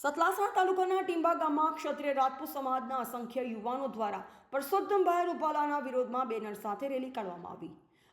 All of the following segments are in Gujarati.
સતલાસણા તાલુકાના ટીંબા ગામમાં ક્ષત્રિય રાજપૂત સમાજના અસંખ્ય યુવાનો દ્વારા પરસોત્તમભાઈ રૂપાલાના વિરોધમાં બેનર સાથે રેલી કાઢવામાં આવી.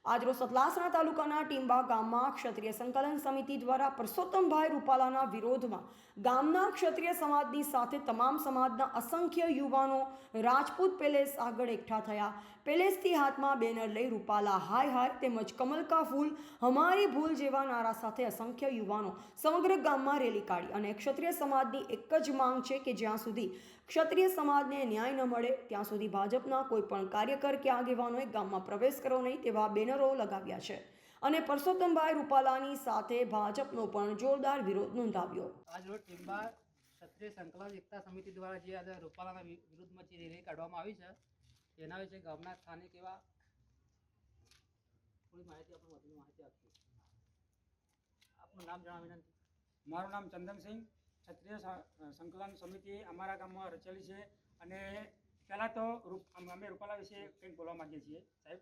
આજરોજ સતલાસણા તાલુકાના ટીંબા ગામમાં ક્ષત્રિય સંકલન સમિતિ દ્વારા પરસોત્તમભાઈ રૂપાલાના વિરોધમાં ગામના ક્ષત્રિય સમાજની સાથે તમામ સમાજના અસંખ્ય યુવાનો રાજપૂત પેલેસ આગળ એકઠા થયા. પેલેસથી હાથમાં બેનર લઈ રૂપાલા હાય હાય તેમજ કમલકા ફૂલ, હમારી ભૂલ જેવા નારા સાથે અસંખ્ય યુવાનો સમગ્ર ગામમાં રેલી કાઢી અને ક્ષત્રિય સમાજની એક જ માંગ છે કે જ્યાં સુધી ક્ષત્રિય સમાજને ન્યાય ન મળે, ત્યાં સુધી ભાજપના કોઈ પણ કાર્યકર કે આગેવાનોએ ગામમાં પ્રવેશ કરવો નહીં તેવા બેનરો લગાવ્યા છે અને પરસોત્તમભાઈ રૂપાલાની સાથે ભાજપનો પણ જોરદાર વિરોધ નોંધાવ્યો. ક્ષત્રિય સંકલન એકતા સમિતિ દ્વારા જે આજે રૂપાલાના વિરુદ્ધમાં જે રેલી કાઢવામાં આવી છે તેના વિશે ગામના સ્થાનિક એવા થોડી માહિતી આપણે વધુ માહિતી આપીએ આપનું નામ જણાવી વિનંતી. મારું નામ ચંદનસિંહ ક્ષત્રિય સંકલન સમિતિ અમારા ગામમાં રચેલી છે અને પહેલાં તો અમે રૂપાલા વિશે કંઈક બોલવા માંગીએ છીએ સાહેબ.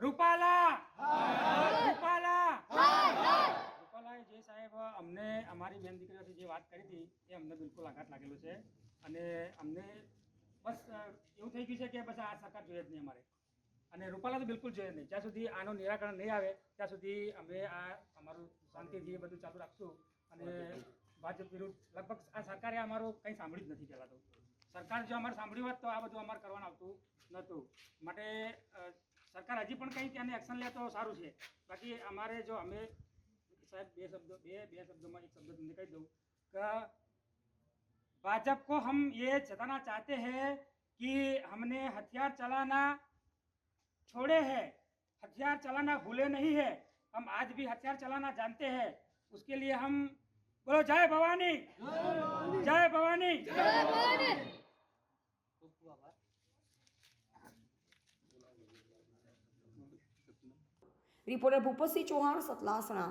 રૂપાલા રૂપાલાએ જે સાહેબ અમને અમારી બેન દીકરીઓથી જે વાત કરી હતી, એ અમને બિલકુલ આઘાત લાગેલો છે. અને અમને બસ એવું થઈ ગયું છે કે બસ આ સરકાર જોઈએ જ નહીં અમારે. અને રૂપાલા તો બિલકુલ જોઈએ નહીં. જ્યાં સુધી આનું નિરાકરણ નહીં આવે, ત્યાં સુધી અમે આ અમારું શાંતિથી બધું ચાલુ રાખશું. અને ભાજપ વિરુદ્ધ, લગભગ આ સરકારે અમારું કંઈ સાંભળ્યું જ નથી પહેલાં તો. સરકાર જો અમારે સાંભળ્યું હોત તો આ બધું અમારે કરવાનું આવતું નહોતું. માટે સરકાર હજી પણ કંઈ ત્યાંની એક્શન લે તો સારું છે. બાકી અમારે જો અમે સાહેબ બે શબ્દો બે બે શબ્દોમાં એક શબ્દ તમને કહી દઉં કે भाजपा को हम ये जताना चाहते हैं कि हमने हथियार चलाना छोड़े हैं हथियार चलाना भूले नहीं है हम आज भी हथियार चलाना जानते हैं उसके लिए हम बोलो जय भवानी जय भवानी ખૂબ ખૂબ આભાર રિપોર્ટર ભૂપતસિંહ ચૌહાણ સતલાસણા